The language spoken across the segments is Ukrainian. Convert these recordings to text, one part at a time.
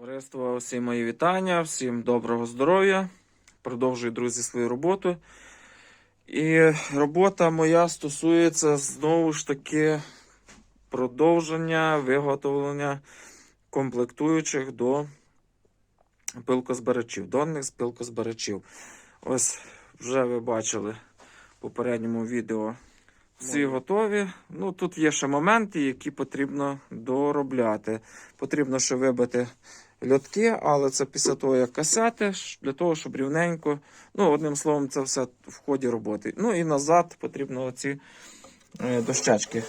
Товариство, всім мої вітання, всім доброго здоров'я. Продовжую, друзі, свою роботу. І робота моя стосується знову ж таки продовження виготовлення комплектуючих до пилкозбирачів, донних з пилкозбирачів. Ось вже ви бачили в попередньому відео. Всі готові. Ну, тут є ще моменти, які потрібно доробляти. Потрібно ще вибити льотки, але це після того, як касети, для того, щоб рівненько. Ну, одним словом, це все в ході роботи. Ну і назад потрібно оці е, дощечки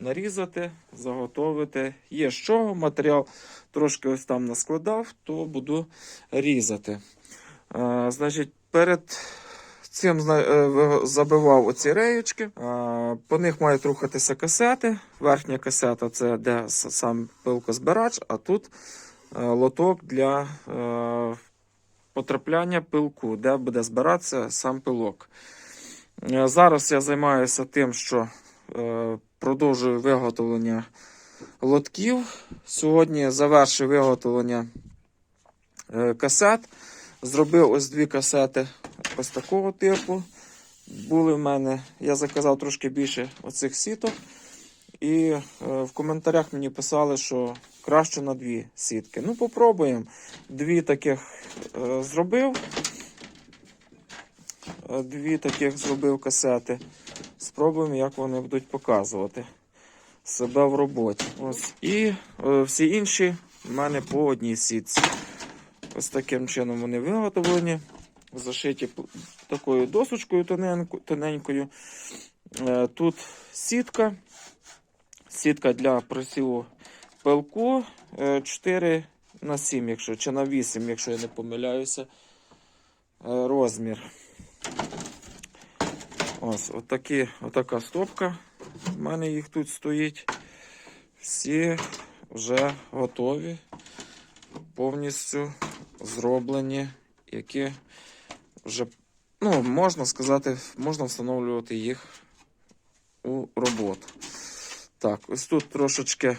нарізати, заготовити. Є чого, матеріал трошки ось там наскладав, то буду різати. Е, значить, перед цим е, забивав оці реєчки. По них мають рухатися касети. Верхня касета це де сам пилкозбирач, а тут лоток для е, потрапляння пилку, де буде збиратися сам пилок. Е, Зараз я займаюся тим, що е, продовжую виготовлення лотків. Сьогодні завершив виготовлення е, касет. Зробив ось дві касети ось такого типу. Були в мене, я заказав трошки більше оцих сіток. І е, в коментарях мені писали, що краще на дві сітки. Ну, попробуємо. Дві таких е, зробив. Е, Дві таких зробив касети. Спробуємо, як вони будуть показувати себе в роботі. Ось. І всі інші в мене по одній сітці. Ось таким чином вони виготовлені. Зашиті такою досочкою тоненькою. Тут сітка. Сітка для просіву пилку е, 4 на 7, якщо, чи на 8, якщо я не помиляюся. е, Розмір. Ось отакі, отака стопка. У мене їх тут стоїть. Всі вже готові, повністю зроблені, які вже, ну, можна сказати, можна встановлювати їх у роботу. Так, ось тут трошечки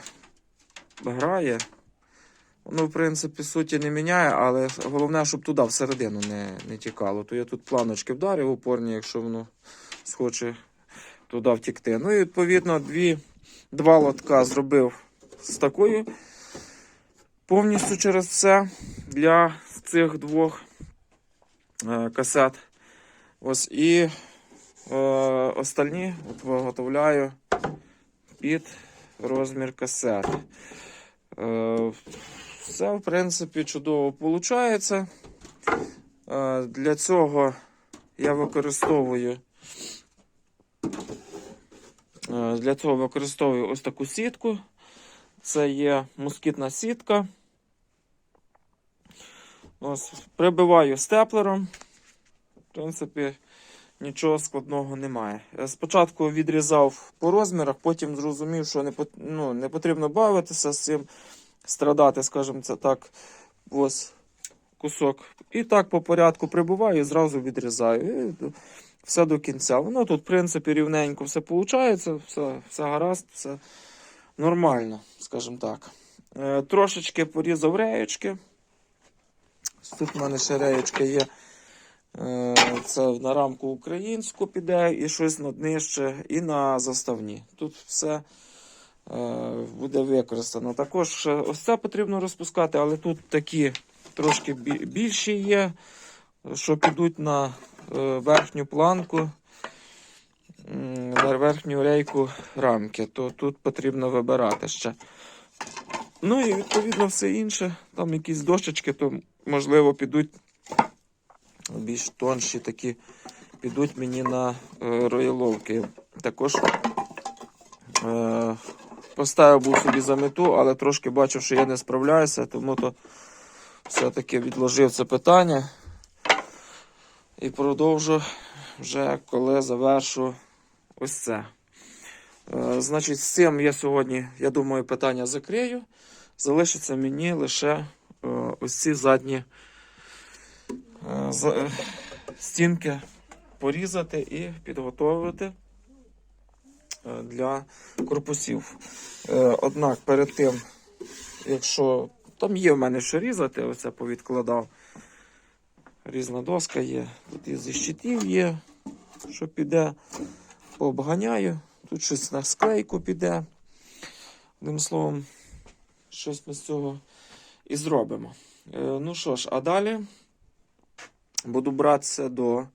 грає. Воно, в принципі, суті не міняє, але головне, щоб туди всередину не, не тікало. То я тут планочки вдарив опорні, якщо воно схоче туди втікти. Ну і відповідно дві, два лотка зробив з такою повністю через все для цих двох е, касет. Ось і е, остальні от виготовляю під розмір касет. Е, все, в принципі, чудово виходить. Е, для цього я використовую Е, Для цього використовую ось таку сітку. Це є москітна сітка. Ось, прибиваю степлером. В принципі, нічого складного немає. Спочатку відрізав по розмірах, потім зрозумів, що не, ну, не потрібно бавитися з цим, страдати, скажімо це так. Ось кусок. І так по порядку прибиваю і зразу відрізаю. І все до кінця. Воно тут, в принципі, рівненько все виходить, все, все гаразд, все нормально, скажімо так. Е, трошечки порізав реєчки. Тут в мене ще реєчка є. Е, це на рамку українську піде і щось над нижче, і на заставні. Тут все е, буде використано. Також ще ось це потрібно розпускати, але тут такі трошки більші є, що підуть на е, верхню планку, на верхню рейку рамки, то тут потрібно вибирати ще. Ну і відповідно все інше. Там якісь дощечки, то можливо підуть більш тонші такі, підуть мені на е, рояловки. Також е, поставив був собі за мету, але трошки бачив, що я не справляюся, тому то все-таки відложив це питання. І продовжу вже коли завершу ось це. Е, значить, з цим я сьогодні, я думаю, питання закрию. Залишиться мені лише е, ось ці задні за- стінки порізати і підготовити е, для корпусів. Е, однак перед тим, якщо Там є в мене що різати, оце повідкладав. Різна доска є. Тут і зі щитів є, що піде. Пообганяю. Тут щось на склейку піде. Одним словом, щось ми з цього і зробимо. Е, ну що ж, а далі буду братися до е,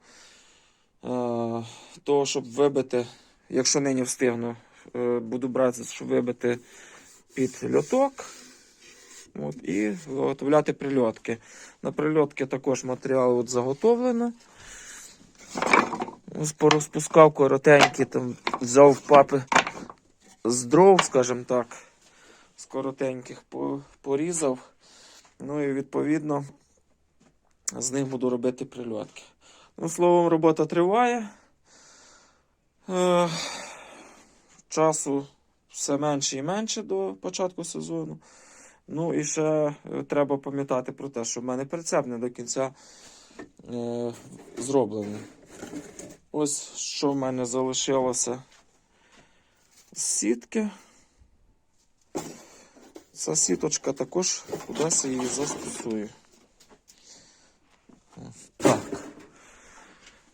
того, щоб вибити, якщо нині встигну, е, буду братися, щоб вибити під льоток. От, і виготовляти прильотки. На прильотки також матеріал от заготовлено. Порозпускав коротенькі, там взяв папи з дров, скажімо так, з коротеньких порізав. Ну і відповідно з них буду робити прильотки. Ну, словом, робота триває. Е, часу все менше і менше до початку сезону. Ну і ще е, треба пам'ятати про те, що в мене прицеп не до кінця е, зроблений. Ось що в мене залишилося з сітки. Ця сіточка також кудись її застосую.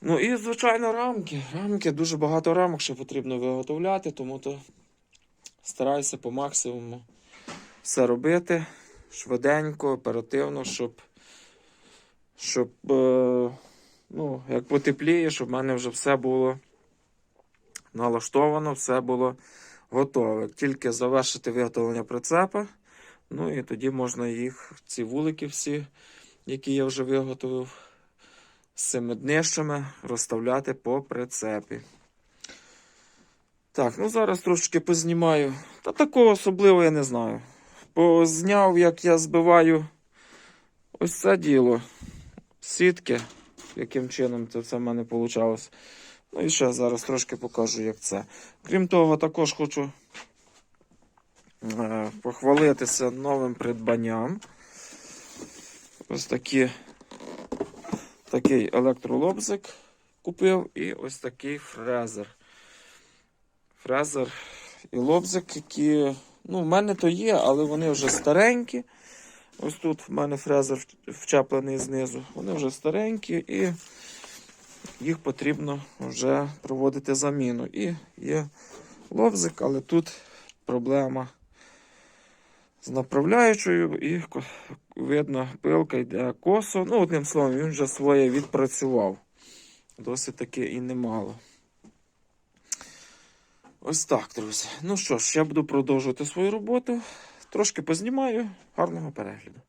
Ну і, звичайно, рамки. Рамки, дуже багато рамок ще потрібно виготовляти, тому то стараюся по максимуму все робити швиденько, оперативно, щоб, щоб е, ну, як потепліє, щоб в мене вже все було налаштовано, все було готове. Тільки завершити виготовлення прицепа. Ну і тоді можна їх, ці вулики всі, які я вже виготовив, з цими днищами розставляти по прицепі. Так, ну зараз трошечки познімаю. Та такого особливого я не знаю. Позняв, як я збиваю ось це діло. Сітки, яким чином це все в мене вийшло. Ну і ще зараз трошки покажу, як це. Крім того, також хочу е, похвалитися новим придбанням. Ось такі, такий електролобзик купив і ось такий фрезер. Фрезер і лобзик, які, ну, в мене то є, але вони вже старенькі. Ось тут в мене фрезер вчеплений знизу. Вони вже старенькі і їх потрібно вже проводити заміну. І є лобзик, але тут проблема з направляючою, і видно, пилка йде косо. Ну, одним словом, він вже своє відпрацював. Досить таки і немало. Ось так, друзі. Ну що ж, я буду продовжувати свою роботу. Трошки познімаю. Гарного перегляду.